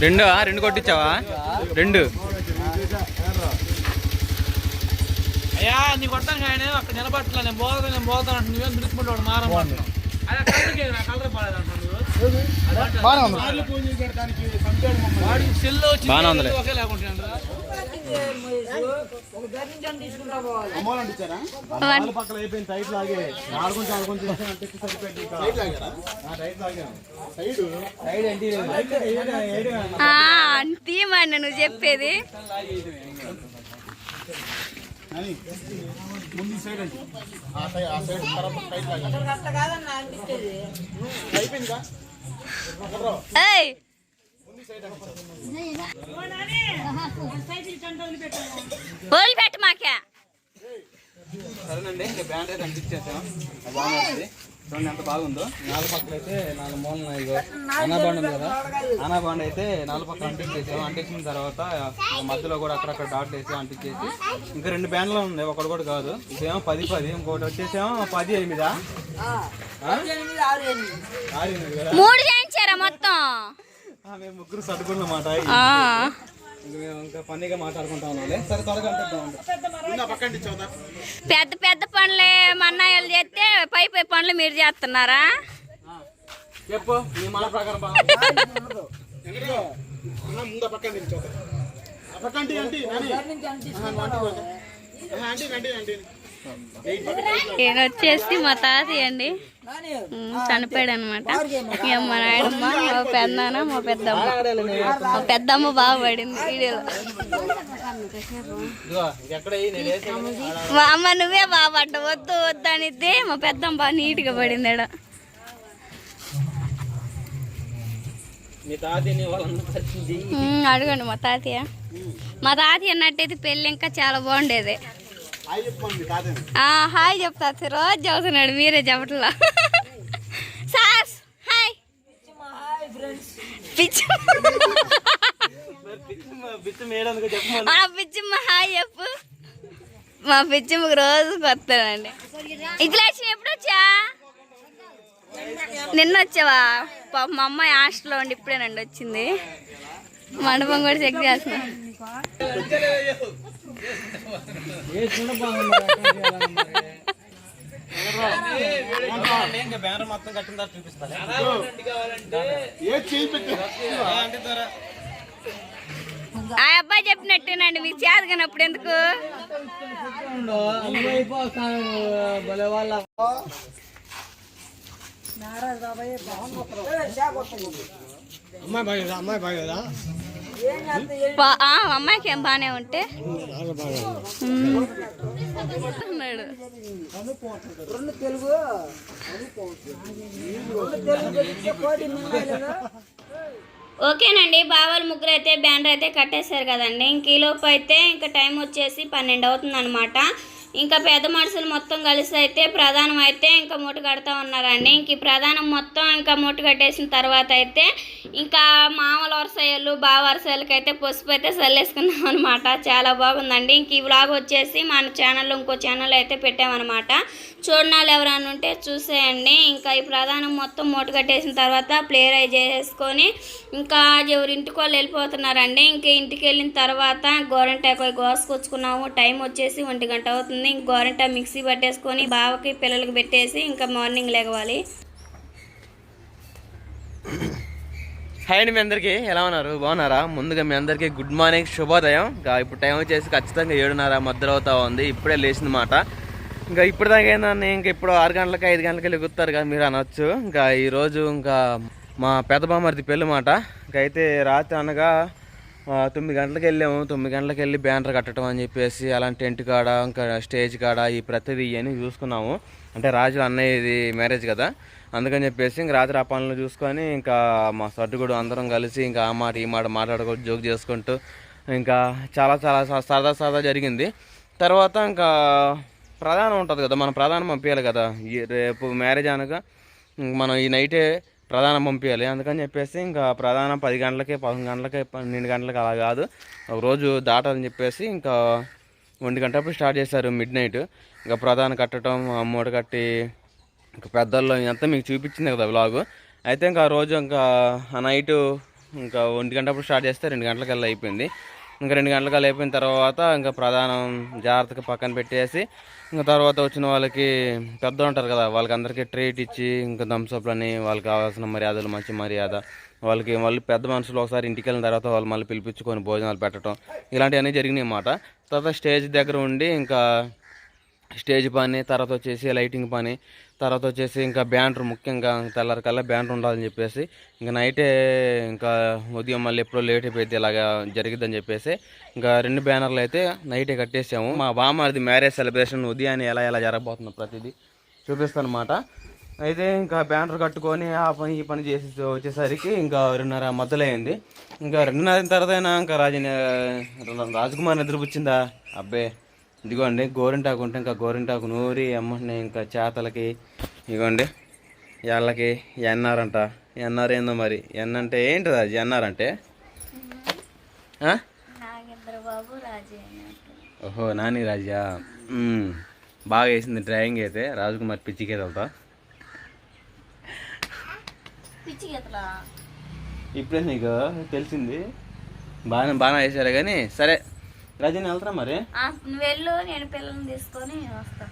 రెండు రెండు కొట్టించావా? రెండు. అయ్యా నీ కొట్టాను కానీ అక్కడ నిలబట్టలే నేను పోతాను నేను పోతాను అంటే నువ్వేం దృష్టి వాడు మారమంటున్నావు బాగానే పక్కన అయిపోయింది టైట్ లాగే సరిపోయింది. సైడ్ సైడ్ తీయమండి నువ్వు చెప్పేది. ముందు సైడ్ అంటే ఆ సైడ్ ఆ సైడ్ తర్వాత టైట్ లాగాను అయిపోయిందిగా ఏయ్! వదిలిపెట్టు మాకే. సరేనండి ఇంకా బ్యాండ్ అయితే అంటించేసాం బాగుంది. చూడండి ఎంత బాగుందో. నాలుగు పక్కల అయితే నాలుగు మూలన ఇగో. అనాబాండ్ ఉంది కదా? అనాబాండ్ అయితే నాలుగు పక్కల అంటించేసాం. అంటించిన తర్వాత మధ్యలో కూడా అక్కడక్కడ డాట్ వేసి అంటించేసి. ఇంకా రెండు బ్యాండ్లు ఉన్నాయి ఒకటి కూడా కాదు. ఇదేమో పది పది ఇంకోటి వచ్చేసేమో పది ఎనిమిదా? ఆరు ఎనిమిది. కదా? మూడు చేయించారా మొత్తం? మేము ముగ్గురు సర్దుకున్నమాట. పెద్ద పెద్ద పనులే మన్నాయాలు చేస్తే పై పై పనులు మీరు చేస్తున్నారా? చెప్పు ప్రకారం బాగా ఈయన వచ్చేసి మా తాతయ్య అండి. చనిపోయాడు అనమాట మా నాయనమ్మ మా పెద్దనాన్న మా పెద్దమ్మ. మా పెద్దమ్మ బాగా పడింది వీడియోలో. మా అమ్మ నువ్వే బాగా పడ్డ వద్దు వద్దు అనిద్ది. మా పెద్దమ్మ బాగా నీట్గా పడింది ఆడ అడగండి మా తాతయ్య. మా తాతయ్య అన్నట్టయితే పెళ్ళి ఇంకా చాలా బాగుండేది. హాయ్ చెప్తా రోజు చెబుతున్నాడు మీరే చెప్పట్లా? Sir hi. పిచ్చి మా పిచ్చిమ్మ హాయ్ చెప్పు. మా పిచ్చిమ్మకి రోజు కొత్తానండి ఇట్లేసిన ఎప్పుడు వచ్చా? నిన్న వచ్చావా? పాపం మా అమ్మాయి హాస్టల్లో ఉండి ఇప్పుడేనండి వచ్చింది. మండపం కూడా చెక్ చేస్తున్నా. బ్యానర్ మొత్తం కట్టిన తర్వాత చూపిస్తాను ఆ అబ్బాయి చెప్పినట్టేనండి మీకు చేతగానప్పుడు ఎందుకు? అమ్మాయి బాగా అమ్మాయి బాగా బా- ఆ, అమ్మాయికి ఏం బాగానే ఉంటే? అన్నాడు ఓకేనండి బావలు ముగ్గురు అయితే బ్యానర్ అయితే కట్టేశారు కదండి. ఇంక ఈలోపు అయితే ఇంకా టైం వచ్చేసి పన్నెండు అవుతుంది అనమాట ఇంకా పెద్ద మనుషులు మొత్తం కలిసి అయితే ప్రధానం అయితే ఇంకా మూట కడతా ఉన్నారండి. ఇంక ఈ ప్రధానం మొత్తం ఇంకా మూట కట్టేసిన తర్వాత అయితే ఇంకా మామూలు వరసయ్యలు బావ వరసయ్యలకి అయితే పసుపు అయితే చల్లేసుకున్నాం అనమాట చాలా బాగుందండి. ఇంక ఈ వ్లాగ్ వచ్చేసి మన ఛానల్లో ఇంకో ఛానల్ అయితే పెట్టామన్నమాట. చూడనాలు ఎవరైనా ఉంటే చూసేయండి. ఇంకా ఈ ప్రధానం మొత్తం మూట కట్టేసిన తర్వాత ప్లేయర్ అయి చేసేసుకొని ఇంకా ఎవరి ఇంటికి వాళ్ళు వెళ్ళిపోతున్నారండి. ఇంకా ఇంటికి వెళ్ళిన తర్వాత గోరంటాకు కోసుకొచ్చుకున్నాము టైం వచ్చేసి ఒంటి గంట అవుతుంది. ఇంక గోరంట మిక్సీ పట్టేసుకొని బావకి పిల్లలకి పెట్టేసి ఇంకా మార్నింగ్ లేవాలి. హాయ్ అండి మీ అందరికీ. ఎలా ఉన్నారు? బాగున్నారా? ముందుగా మీ అందరికీ గుడ్ మార్నింగ్ శుభోదయం. ఇంకా ఇప్పుడు టైం వచ్చేసి ఖచ్చితంగా ఏడున్నర మధ్యలో అవుతా ఉంది. ఇప్పుడే లేచింది మాట. ఇంకా ఇప్పుడు దాకా ఇంకా ఇప్పుడు ఆరు గంటలకి ఐదు గంటలకి లెగుతారు కదా మీరు అనొచ్చు. ఇంకా ఈరోజు ఇంకా మా పెద్ద బామ్మర్ది పెళ్ళి మాట. ఇంకా అయితే రాత్రి అనగా తొమ్మిది గంటలకు వెళ్ళాము. తొమ్మిది గంటలకు వెళ్ళి బ్యానర్ కట్టడం అని చెప్పేసి అలాంటి టెంట్ కాడ ఇంకా స్టేజ్ కాడ ఈ ప్రతిదీ ఇవన్నీ చూసుకున్నాము. అంటే రాజు అన్నయ్య ఇది మ్యారేజ్ కదా. అందుకని చెప్పేసి ఇంక రాత్రి ఆ పనులు చూసుకొని ఇంకా మా సర్దుగుడు అందరం కలిసి ఇంకా ఆ మాట ఈ మాట మాట్లాడుకుంటూ జోక్ చేసుకుంటూ ఇంకా చాలా చాలా సరదా సరదా జరిగింది. తర్వాత ఇంకా ప్రధానం ఉంటుంది కదా. మనం ప్రధానం పంపించాలి కదా. ఈ రేపు మ్యారేజ్ అనగా మనం ఈ నైటే ప్రధానం పంపించాలి అందుకని చెప్పేసి ఇంకా ప్రధానం పది గంటలకి పదకొండు గంటలకి పన్నెండు గంటలకి అలా కాదు. ఒక రోజు దాటాలని చెప్పేసి ఇంకా ఒంటి గంటప్పుడు స్టార్ట్ చేశారు మిడ్ నైట్. ఇంకా ప్రధాన కట్టడం మూట కట్టి ఇంకా పెద్దల్లో ఇదంతా మీకు చూపించింది కదా వ్లాగ్. అయితే ఇంకా ఆ రోజు ఇంకా ఆ నైట్ ఇంకా ఒంటి గంటప్పుడు స్టార్ట్ చేస్తే రెండు గంటలకల్లా అయిపోయింది. ఇంకా రెండు గంటలుగా లేపిన తర్వాత ఇంకా ప్రధానం జాగ్రత్తగా పక్కన పెట్టేసి ఇంకా తర్వాత వచ్చిన వాళ్ళకి పెద్ద ఉంటారు కదా వాళ్ళకి అందరికీ ట్రీట్ ఇచ్చి ఇంకా థమ్స్అప్లని వాళ్ళకి కావాల్సిన మర్యాదలు మంచి మర్యాద వాళ్ళకి మళ్ళీ పెద్ద మనుషులు ఒకసారి ఇంటికి వెళ్ళిన తర్వాత వాళ్ళు మళ్ళీ పిలిపించుకొని భోజనాలు పెట్టడం ఇలాంటివన్నీ జరిగినాయి అన్నమాట. తర్వాత స్టేజ్ దగ్గర ఉండి ఇంకా స్టేజ్ పని తర్వాత వచ్చేసి లైటింగ్ పని తర్వాత వచ్చేసి ఇంకా బ్యానర్ ముఖ్యంగా తెల్లారి కల్లా బ్యానర్ ఉండాలని చెప్పేసి ఇంకా నైటే ఇంకా ఉదయం మళ్ళీ ఎప్పుడో లేట్ అయిపోయింది ఇలాగా జరిగిద్దని చెప్పేసి ఇంకా రెండు బ్యానర్లు అయితే నైటే కట్టేసాము. మా బామ్మది మ్యారేజ్ సెలబ్రేషన్ ఉదయాన్నే ఎలా ఎలా జరగబోతుంది ప్రతిదీ చూపిస్తాను అనమాట అయితే ఇంకా బ్యానర్ కట్టుకొని ఆ పని ఈ పని చేసి వచ్చేసరికి ఇంకా రెండున్నర మొదలైంది. ఇంకా రెండున్నర తర్వాత ఇంకా రాజ రాజకుమార్ నిద్రపుచ్చిందా అబ్బే. ఇదిగోండి గోరింటాకు ఉంటే ఇంకా గోరింటాకు నూరి అమ్మని ఇంకా చేతలకి ఇదిగోండి ఎళ్ళకి ఎన్ఆర్ అంట. ఎన్ఆర్ ఏందో మరి? ఎన్ అంటే ఏంటి రాజు? ఎన్ఆర్ అంటే? ఓహో నాని రాజా. బాగా వేసింది డ్రాయింగ్ అయితే. రాజకుమార్ పిచ్చికి వెళ్తా పిచ్చి ఇప్పుడే నీకు తెలిసింది. బాగానే బాగానే వేసారు కానీ సరే రజని వెళ్తారా మరి? నువ్వు వెళ్ళు నేను పిల్లల్ని తీసుకొని వస్తా.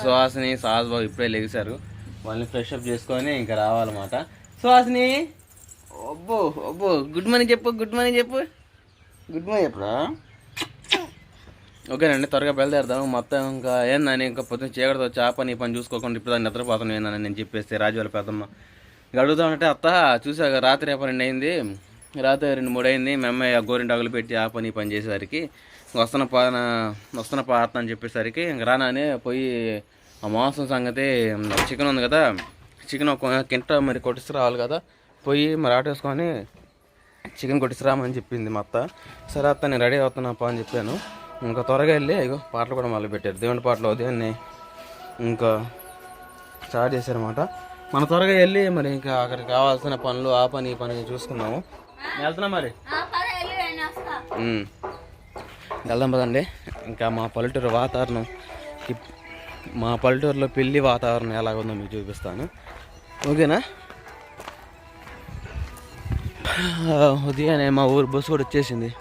సుహాసిని సాహస్ బాబు ఇప్పుడే లెగిశారు. వాళ్ళని ఫ్రెష్ అప్ చేసుకొని ఇంకా రావాలన్నమాట. సుహాసిని! అబ్బో అబ్బో గుడ్ మార్నింగ్ చెప్పు గుడ్ మార్నింగ్ చెప్పు. గుడ్ మార్నింగ్ చెప్పురా. ఓకేనండి త్వరగా బయలుదేరదాం మొత్తం ఇంకా ఏందని ఇంకా పొద్దున్న చీకటితో చేప నీ పని చూసుకోకుండా ఇప్పుడు దాన్ని నిద్రపోతాను ఏందని నేను చెప్పేస్తే రాజువాళ్ళ పెద్దమ్మ. ఇక అడుగుతామంటే అత్త చూసాక రాత్రి పన్నెండు అయింది రాత్రి రెండు మూడు అయింది మా అమ్మాయి ఆ గోరింటాకులు పెట్టి ఆ పని పనిచేసేసరికి పని చేసేసరికి వస్తున్న పాన వస్తున్న పాత అని చెప్పేసరికి ఇంక రానానే పోయి ఆ మాంసం సంగతి చికెన్ ఉంది కదా చికెన్ ఒక కింట మరి కొట్టిసి రావాలి కదా పోయి మరి ఆటేసుకొని చికెన్ కొట్టిసిరామని చెప్పింది మా అత్త. సరే అత్త నేను రెడీ అవుతున్నా పా అని చెప్పాను. ఇంకా త్వరగా వెళ్ళి ఇగో పాటలు కూడా మొదలు పెట్టారు. దేవుని పాటలు ఉదయాన్నే ఇంకా స్టార్ట్ చేశారన్నమాట. మన త్వరగా వెళ్ళి మరి ఇంకా అక్కడికి కావాల్సిన పనులు ఆ పని ఈ పని చూసుకున్నాము వెళ్తున్నా మరి. వెళ్దాం పదండి. ఇంకా మా పల్లెటూరు వాతావరణం ఇప్- మా పల్లెటూరులో పెళ్ళి వాతావరణం ఎలా ఉందో మీకు చూపిస్తాను. ఓకేనా? ఉదయాన్నే మా ఊరు బస్సు కూడా వచ్చేసింది.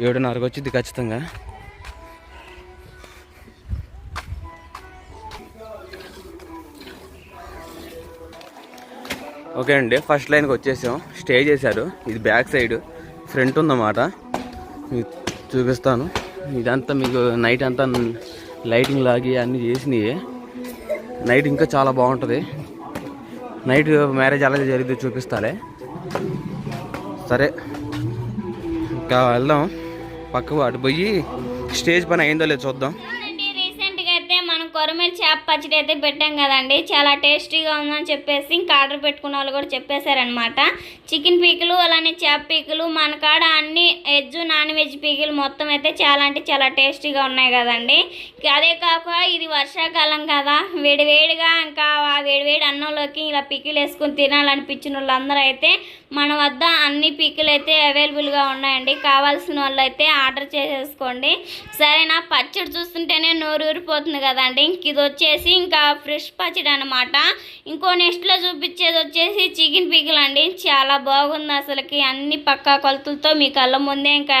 ఏడున్నరకు వచ్చింది ఖచ్చితంగా. ఓకే అండి ఫస్ట్ లైన్కి వచ్చేసాం. స్టే చేశారు. ఇది బ్యాక్ సైడ్. ఫ్రంట్ ఉందన్నమాట. మీకు చూపిస్తాను. ఇదంతా మీకు నైట్ అంతా లైటింగ్ లాగి అన్నీ చేసినాయి. నైట్ ఇంకా చాలా బాగుంటుంది. నైట్ మ్యారేజ్ అలాగే జరిగింది చూపిస్తాలే. సరే ఇంకా వెళ్దాం. పక్కకు అటు పోయి స్టేజ్ పని అయిందో లేదో చూద్దాం. పచ్చడి అయితే పెట్టాం కదండి. చాలా టేస్టీగా ఉందని చెప్పేసి ఇంకా ఆర్డర్ పెట్టుకున్న వాళ్ళు కూడా చెప్పేశారనమాట చికెన్ పీకులు అలానే చేప పీకులు మన కాడ అన్ని వెజ్ నాన్ మొత్తం అయితే చాలా అంటే చాలా టేస్టీగా ఉన్నాయి కదండి. అదే కాక ఇది వర్షాకాలం కదా. వేడివేడిగా ఇంకా ఆ అన్నంలోకి ఇలా పికిలు వేసుకుని తినాలనిపించిన వాళ్ళందరూ అయితే మన వద్ద అన్ని పిక్కులు అయితే అవైలబుల్గా ఉన్నాయండి. కావాల్సిన వాళ్ళు అయితే ఆర్డర్ చేసేసుకోండి. సరేనా? పచ్చడి చూస్తుంటేనే నోరు ఊరిపోతుంది కదండి. ఇంక ఇది వచ్చేసి ఇంకా ఫ్రెష్ పచ్చడి అనమాట ఇంకో నెక్స్ట్లో చూపించేది వచ్చేసి చికెన్ పిక్కులు అండి. చాలా బాగుంది అసలుకి. అన్ని పక్కా కొలతలతో మీ కళ్ళ ముందే ఇంకా